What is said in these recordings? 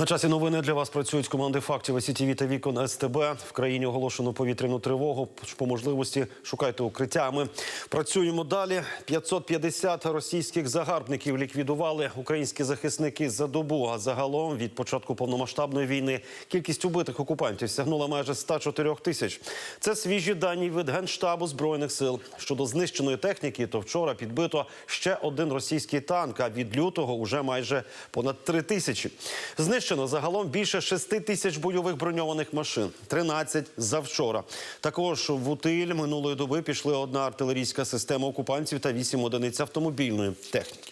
На часі новини для вас працюють команди фактів СІТВ та вікон СТБ. В країні оголошено повітряну тривогу. По можливості шукайте укриття. Ми працюємо далі. 550 російських загарбників ліквідували українські захисники за добу. А загалом від початку повномасштабної війни кількість убитих окупантів сягнула майже 104 тисяч. Це свіжі дані від генштабу збройних сил. Щодо знищеної техніки, то вчора підбито ще один російський танк. А від лютого уже майже понад 3 тисячі. Знищено загалом більше 6 тисяч бойових броньованих машин, 13 завчора. Також в утиль минулої доби пішли одна артилерійська система окупантів та 8 одиниць автомобільної техніки.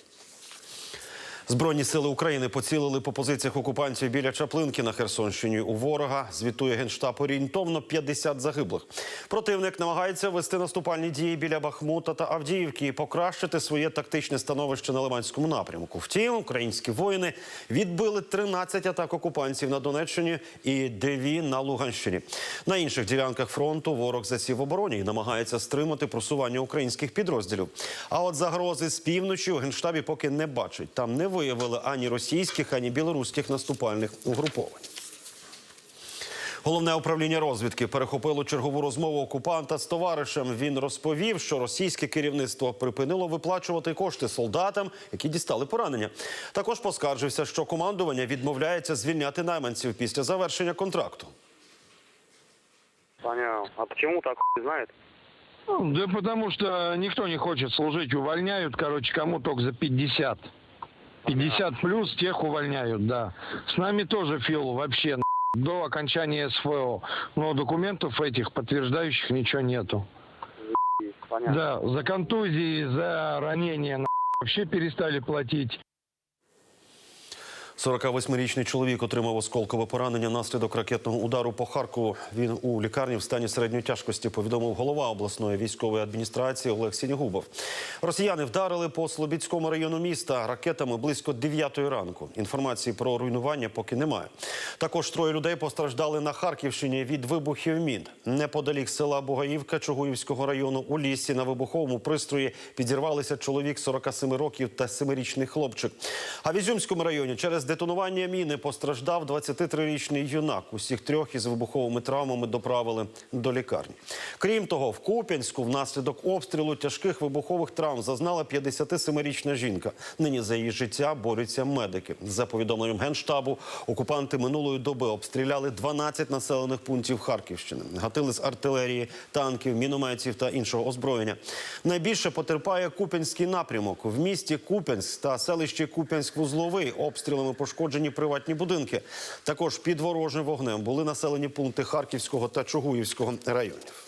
Збройні сили України поцілили по позиціях окупантів біля Чаплинки на Херсонщині. У ворога звітує генштаб орієнтовно 50 загиблих. Противник намагається вести наступальні дії біля Бахмута та Авдіївки і покращити своє тактичне становище на Лиманському напрямку. Втім, українські воїни відбили 13 атак окупантів на Донеччині і 2 на Луганщині. На інших ділянках фронту ворог засів в обороні і намагається стримати просування українських підрозділів. А от загрози з півночі у генштабі поки не бачать. Там не виявили ані російських, ані білоруських наступальних угруповань. Головне управління розвідки перехопило чергову розмову окупанта з товаришем. Він розповів, що російське керівництво припинило виплачувати кошти солдатам, які дістали поранення. Також поскаржився, що командування відмовляється звільняти найманців після завершення контракту. Понял. А почему так хуй знает? Ну, Да потому что никто не хочет служить, увольняют, короче, кому только за 50. 50 плюс тех увольняют, да. С нами тоже Фил вообще на- до окончания СФО. Но документов этих подтверждающих ничего нету. Понятно. Да, за контузии, за ранения на- вообще перестали платить. 48-річний чоловік отримав осколкове поранення внаслідок ракетного удару по Харкову. Він у лікарні в стані середньої тяжкості повідомив голова обласної військової адміністрації Олег Сінігубов. Росіяни вдарили по Слобідському району міста ракетами близько 9 ранку. Інформації про руйнування поки немає. Також троє людей постраждали на Харківщині від вибухів мін. Неподалік села Бугаївка Чугуївського району у лісі на вибуховому пристрої підірвалися чоловік 47 років та 7-річний хлопчик. А в Ізюмському районі через детонування міни постраждав 23-річний юнак. Усіх трьох із вибуховими травмами доправили до лікарні. Крім того, в Куп'янську внаслідок обстрілу тяжких вибухових травм зазнала 57-річна жінка. Нині за її життя борються медики. За повідомленням генштабу, окупанти минулої доби обстріляли 12 населених пунктів Харківщини. Гатили з артилерії, танків, мінометів та іншого озброєння. Найбільше потерпає Куп'янський напрямок. В місті Куп'янськ та селищі Куп'янськ-Вузловий обстрілами пошкоджені приватні будинки. Також під ворожим вогнем були населені пункти Харківського та Чугуївського районів.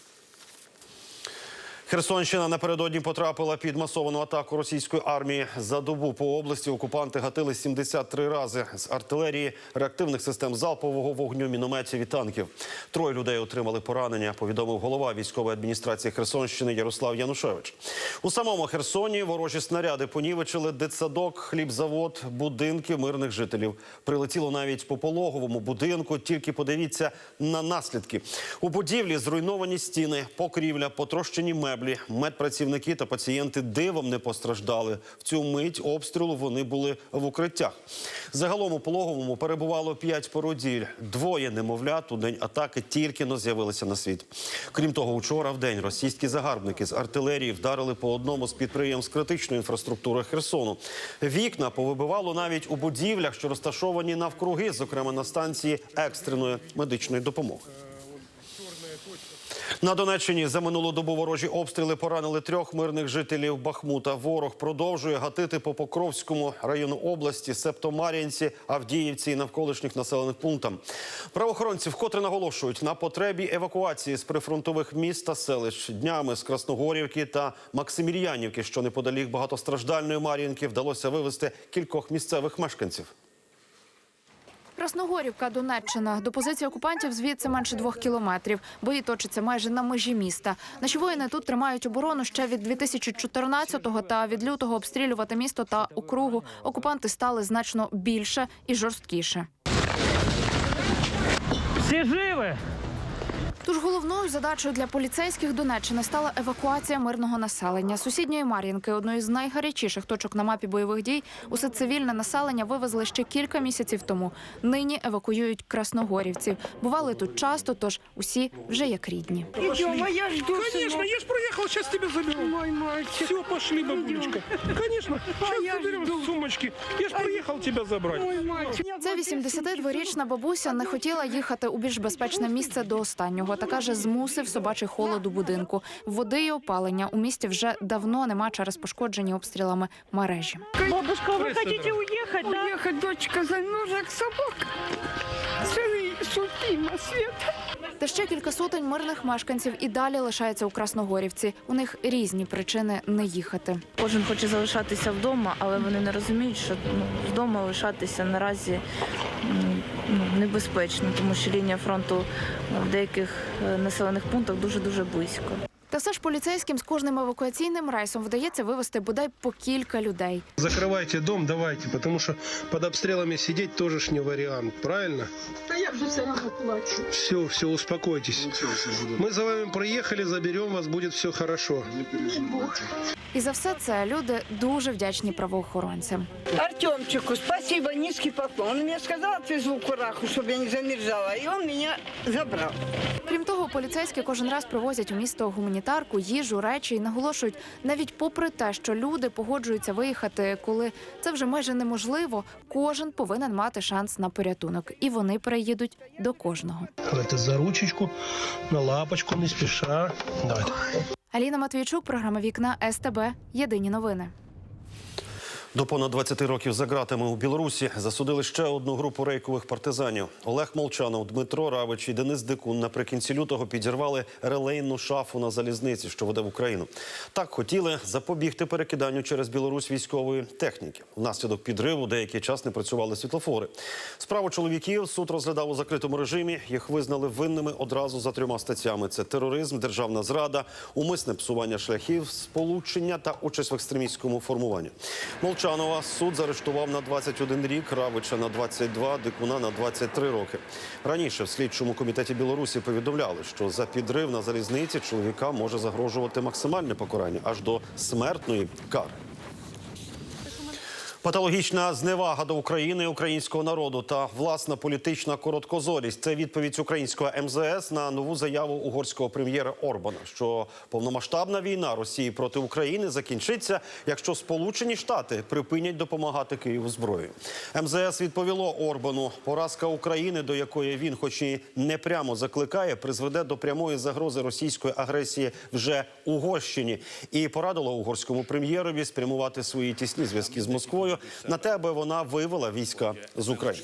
Херсонщина напередодні потрапила під масовану атаку російської армії. За добу по області окупанти гатили 73 рази з артилерії, реактивних систем залпового вогню, мінометів і танків. Троє людей отримали поранення. Повідомив голова військової адміністрації Херсонщини Ярослав Янушевич. У самому Херсоні ворожі снаряди понівечили дитсадок, хлібзавод, будинки мирних жителів. Прилетіло навіть по пологовому будинку. Тільки подивіться на наслідки. У будівлі зруйновані стіни, покрівля, потрощені меблі. Медпрацівники та пацієнти дивом не постраждали. В цю мить обстрілу вони були в укриттях. Загалом у пологовому перебувало п'ять породіль. Двоє немовлят у день атаки тільки но з'явилися на світ. Крім того, учора в день російські загарбники з артилерії вдарили по одному з підприємств критичної інфраструктури Херсону. Вікна повибивало навіть у будівлях, що розташовані навкруги, зокрема на станції екстреної медичної допомоги. На Донеччині за минулу добу ворожі обстріли поранили трьох мирних жителів Бахмута. Ворог продовжує гатити по Покровському району області, себто Мар'їнці, Авдіївці і навколишніх населених пунктам. Правоохоронці вкотре наголошують на потребі евакуації з прифронтових міст та селищ днями з Красногорівки та Максимір'янівки, що неподалік багатостраждальної Мар'їнки, вдалося вивезти кількох місцевих мешканців. Красногорівка, Донеччина. До позиції окупантів звідси менше двох кілометрів. Бої точаться майже на межі міста. Наші воїни тут тримають оборону ще від 2014-го та від лютого обстрілювати місто та округу окупанти стали значно більше і жорсткіше. Всі живі? Тож головною задачею для поліцейських Донеччини стала евакуація мирного населення. Сусідньої Мар'їнки, одної з найгарячіших точок на мапі бойових дій, усе цивільне населення вивезли ще кілька місяців тому. Нині евакуюють красногорівців. Бували тут часто, тож усі вже як рідні. Идем, а я жду. Конечно, сынок. я ж проехал, сейчас тебя заберу. Мой мальчик. Все, пошли, бабулечка. Конечно, сейчас я сумочки. Я ж проехал тебя забрать. Мой мальчик. Ця 82-річна бабуся не хотіла їхати у більш безпечне місце до останнього. Та каже, змусив собачий холод у будинку. Води і опалення у місті вже давно нема через пошкоджені обстрілами мережі. Бабушка, хотите дорога. уехать, да? Дочка, замерзла собак. Целый сутима, Света. Та ще кілька сотень мирних мешканців і далі лишаються у Красногорівці. У них різні причини не їхати. Кожен хоче залишатися вдома, але вони не розуміють, що ну, вдома лишатися наразі ну, небезпечно, тому що лінія фронту в деяких е, населених пунктах дуже дуже близько. Та все ж поліцейським з кожним евакуаційним рейсом вдається вивезти бодай по кілька людей. Закрывайте дом, давайте, потому что под обстрелами сидеть тоже ж не вариант, правильно? Да я уже все равно плачу. Все, все, успокойтесь. Мы за вами приехали, заберем вас, будет все хорошо. І за все це люди дуже вдячні правоохоронцям. Артемчику, спасибо, низкий поклон. Он мне сказал, отвезу в Кураху, чтобы я не замерзала. И он меня забрал. Крім того, поліцейські кожен раз привозять у місто гуманітарку, їжу, речі і наголошують, навіть попри те, що люди погоджуються виїхати, коли це вже майже неможливо, кожен повинен мати шанс на порятунок, і вони переїдуть до кожного. Давайте за ручечку, на лапочку, не спеша. Давайте. Аліна Матвійчук, програма Вікна СТБ. Єдині новини. До понад 20 років за ґратами у Білорусі засудили ще одну групу рейкових партизанів. Олег Молчанов, Дмитро Равич і Денис Дикун наприкінці лютого підірвали релейну шафу на залізниці, що веде в Україну. Так хотіли запобігти перекиданню через Білорусь військової техніки. Внаслідок підриву деякий час не працювали світлофори. Справу чоловіків суд розглядав у закритому режимі. Їх визнали винними одразу за трьома статтями: це тероризм, державна зрада, умисне псування шляхів, сполучення та участь в екстремістському формуванні. Молчанова суд заарештував на 21 рік, Равича на 22, Дикуна на 23 роки. Раніше в слідчому комітеті Білорусі повідомляли, що за підрив на залізниці чоловіка може загрожувати максимальне покарання аж до смертної кари. Патологічна зневага до України, українського народу та власна політична короткозорість. Це відповідь українського МЗС на нову заяву угорського прем'єра Орбана, що повномасштабна війна Росії проти України закінчиться, якщо Сполучені Штати припинять допомагати Києву зброєю. МЗС відповіло Орбану, поразка України, до якої він, хоч і не прямо закликає, призведе до прямої загрози російської агресії вже Угорщині. І порадило угорському прем'єрові спрямувати свої тісні зв'язки з Москвою на те, аби вона вивела війська з України.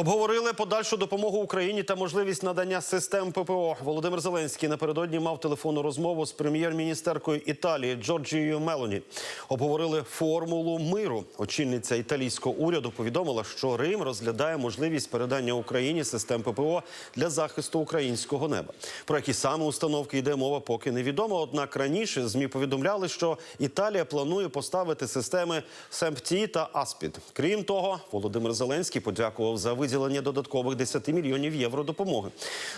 Обговорили подальшу допомогу Україні та можливість надання систем ППО. Володимир Зеленський напередодні мав телефонну розмову з прем'єр-міністеркою Італії Джорджією Мелоні. Обговорили формулу миру. Очільниця італійського уряду повідомила, що Рим розглядає можливість передання Україні систем ППО для захисту українського неба. Про які саме установки йде мова, поки невідомо. Однак раніше змі повідомляли, що Італія планує поставити системи СЕМПТІ та АСПІД. Крім того, Володимир Зеленський подякував за виділення додаткових 10 мільйонів євро допомоги.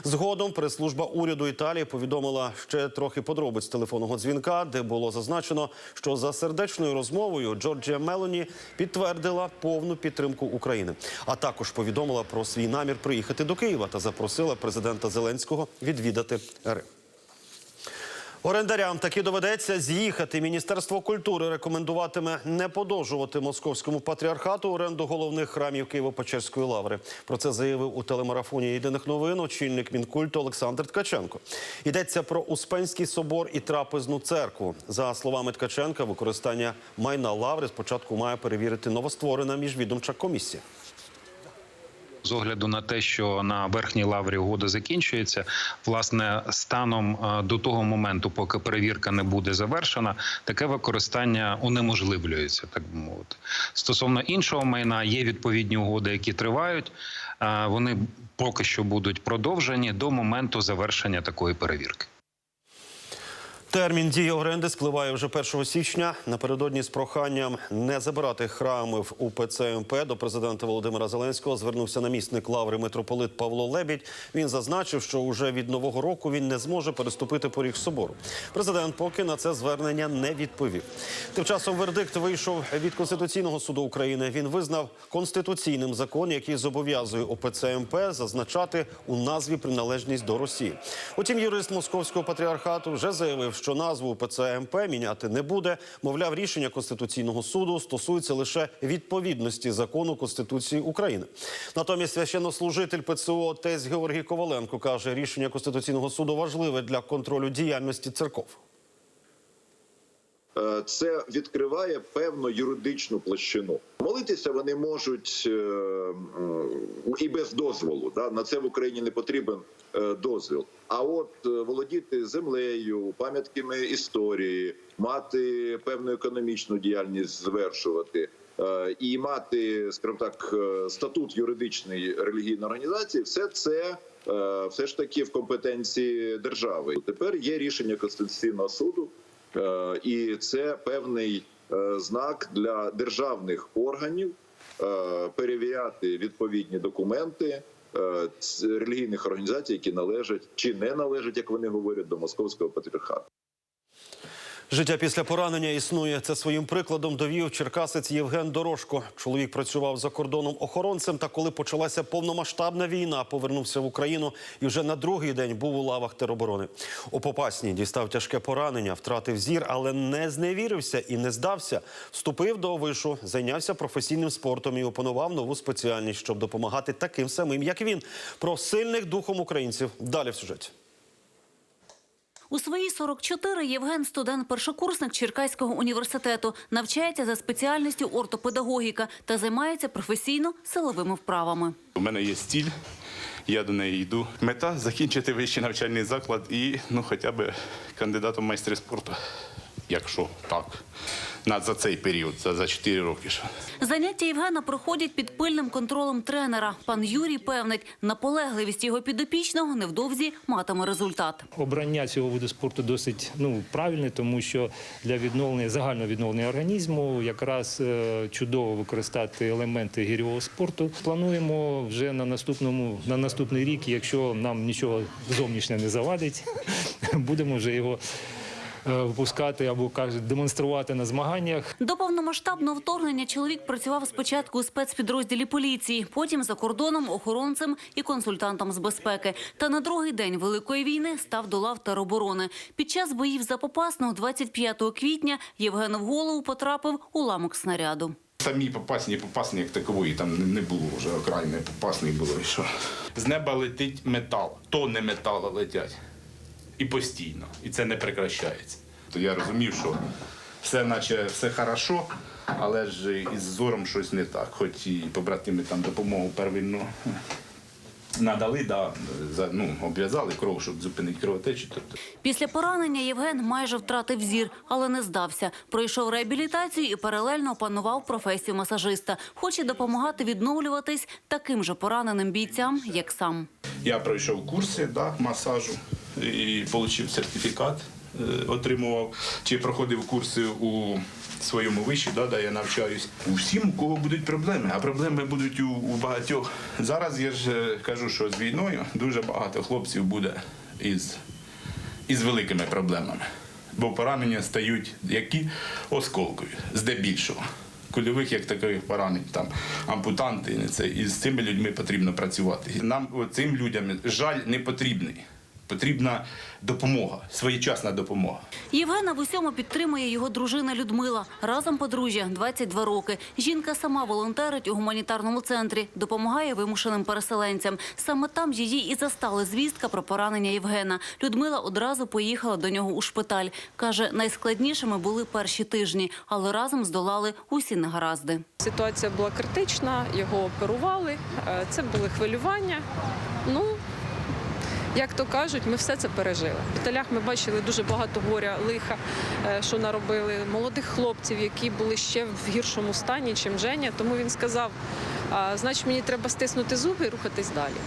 Згодом прес-служба уряду Італії повідомила ще трохи подробиць телефонного дзвінка, де було зазначено, що за сердечною розмовою Джорджія Мелоні підтвердила повну підтримку України, а також повідомила про свій намір приїхати до Києва та запросила президента Зеленського відвідати Рим. Орендарям таки доведеться з'їхати. Міністерство культури рекомендуватиме не подовжувати московському патріархату оренду головних храмів Києво-Печерської лаври. Про це заявив у телемарафоні єдиних новин очільник мінкульту Олександр Ткаченко. Йдеться про Успенський собор і трапезну церкву. За словами Ткаченка, використання майна лаври спочатку має перевірити новостворена міжвідомча комісія. З огляду на те, що на верхній лаврі угода закінчується, власне, станом е, до того моменту, поки перевірка не буде завершена, таке використання унеможливлюється, так би мовити. Стосовно іншого майна, є відповідні угоди, які тривають. Е, Вони поки що будуть продовжені до моменту завершення такої перевірки. Термін дії оренди спливає вже 1 січня. Напередодні з проханням не забирати храми в УПЦ МП до президента Володимира Зеленського звернувся намісник лаври митрополит Павло Лебідь. Він зазначив, що уже від нового року він не зможе переступити поріг собору. Президент поки на це звернення не відповів. Тим часом вердикт вийшов від Конституційного суду України. Він визнав конституційним закон, який зобов'язує ОПЦ МП зазначати у назві приналежність до Росії. Утім, юрист московського патріархату вже заявив, що назву ПЦМП міняти не буде. Мовляв, рішення Конституційного суду стосується лише відповідності закону Конституції України. Натомість священнослужитель ПЦО отець Георгій Коваленко каже, рішення Конституційного суду важливе для контролю діяльності церков. Е, це відкриває певну юридичну площину. Молитися вони можуть е, і без дозволу. Да? На це в Україні не потрібен е, дозвіл. А от володіти землею, пам'ятками історії, мати певну економічну діяльність звершувати. І мати, скажімо так, статут юридичної релігійної організації, все це все ж таки в компетенції держави. Тепер є рішення Конституційного суду, і це певний е, знак для державних органів е, перевіряти відповідні документи е, релігійних організацій, які належать чи не належать, як вони говорять, до московського патріархату. Життя після поранення існує. Це своїм прикладом довів черкасець Євген Дорошко. Чоловік працював за кордоном охоронцем. Та коли почалася повномасштабна війна, повернувся в Україну і вже на другий день був у лавах тероборони. У Попасні дістав тяжке поранення, втратив зір, але не зневірився і не здався. Вступив до вишу, зайнявся професійним спортом і опанував нову спеціальність, щоб допомагати таким самим, як він. Про сильних духом українців далі в сюжеті. У свої 44 Євген студент першокурсник Черкаського університету, навчається за спеціальністю ортопедагогіка та займається професійно силовими вправами. У мене є стіль, я до неї йду. Мета закінчити вищий навчальний заклад і ну, хоча б кандидатом майстри спорту, якщо так. На, за цей період, за, за 4 роки. Заняття Євгена проходять під пильним контролем тренера. Пан Юрій певнить, наполегливість його підопічного невдовзі матиме результат. Обрання цього виду спорту досить ну правильне, тому що для відновлення загального відновлення організму якраз е, чудово використати елементи гірьового спорту. Плануємо вже на наступному на наступний рік, якщо нам нічого зовнішнє не завадить, будемо вже його. Е, Випускати або кажуть, демонструвати на змаганнях. До повномасштабного вторгнення чоловік працював спочатку у спецпідрозділі поліції, потім за кордоном охоронцем і консультантом з безпеки. Та на другий день великої війни став до лав тероборони. Під час боїв за Попасного 25 квітня Євгену в голову потрапив уламок снаряду. Самі попасні, попасні як такової там не- не було вже окраїни попасний було. І що. З неба летить метал, тонни металу летять. І постійно. І це не прекращається. То я розумів, що все наче все хорошо, але ж із зором щось не так. Хоч і побратими там допомогу первинну надали, да, за, ну, обв'язали кров, щоб зупинити кровотечу. Тобто Після поранення Євген майже втратив зір, але не здався. Пройшов реабілітацію і паралельно опанував професію масажиста. Хоче допомагати відновлюватись таким же пораненим бійцям, як сам. Я пройшов курси да, масажу і отримав сертифікат, е, отримував чи проходив курси у своєму виші, да, де я навчаюсь. Усім, у кого будуть проблеми, а проблеми будуть у, у багатьох. Зараз я ж е, кажу, що з війною дуже багато хлопців буде із, із великими проблемами. Бо поранення стають які осколкові, здебільшого. Кульових як таких поранень, там ампутанти, це і з цими людьми потрібно працювати. Нам цим людям жаль не потрібний. Потрібна допомога, своєчасна допомога. Євгена в усьому підтримує його дружина Людмила. Разом подружжя 22 роки. Жінка сама волонтерить у гуманітарному центрі, допомагає вимушеним переселенцям. Саме там її і застали звістка про поранення Євгена. Людмила одразу поїхала до нього у шпиталь. Каже, найскладнішими були перші тижні, але разом здолали усі негаразди. Ситуація була критична, його оперували. е, Це були хвилювання. Ну, як то кажуть, ми все це пережили. В Італях ми бачили дуже багато горя, лиха, е, що наробили, молодих хлопців, які були ще в гіршому стані, чим Женя. Тому він сказав: значить, мені треба стиснути зуби і рухатись далі.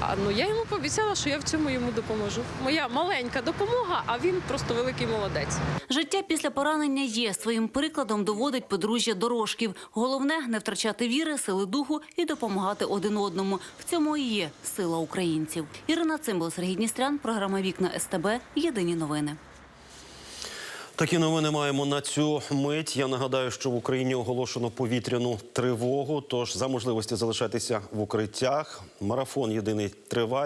А ну я йому пообіцяла, що я в цьому йому допоможу. Моя маленька допомога, а він просто великий молодець. Життя після поранення є. Своїм прикладом доводить подружжя дорожків. Головне не втрачати віри, сили духу і допомагати один одному. В цьому і є сила українців. Ірина Цимбал, Сергій Дністрян, програма Вікна СТБ. Єдині новини. Такі новини маємо на цю мить. Я нагадаю, що в Україні оголошено повітряну тривогу. Тож за можливості залишатися в укриттях. Марафон єдиний триває.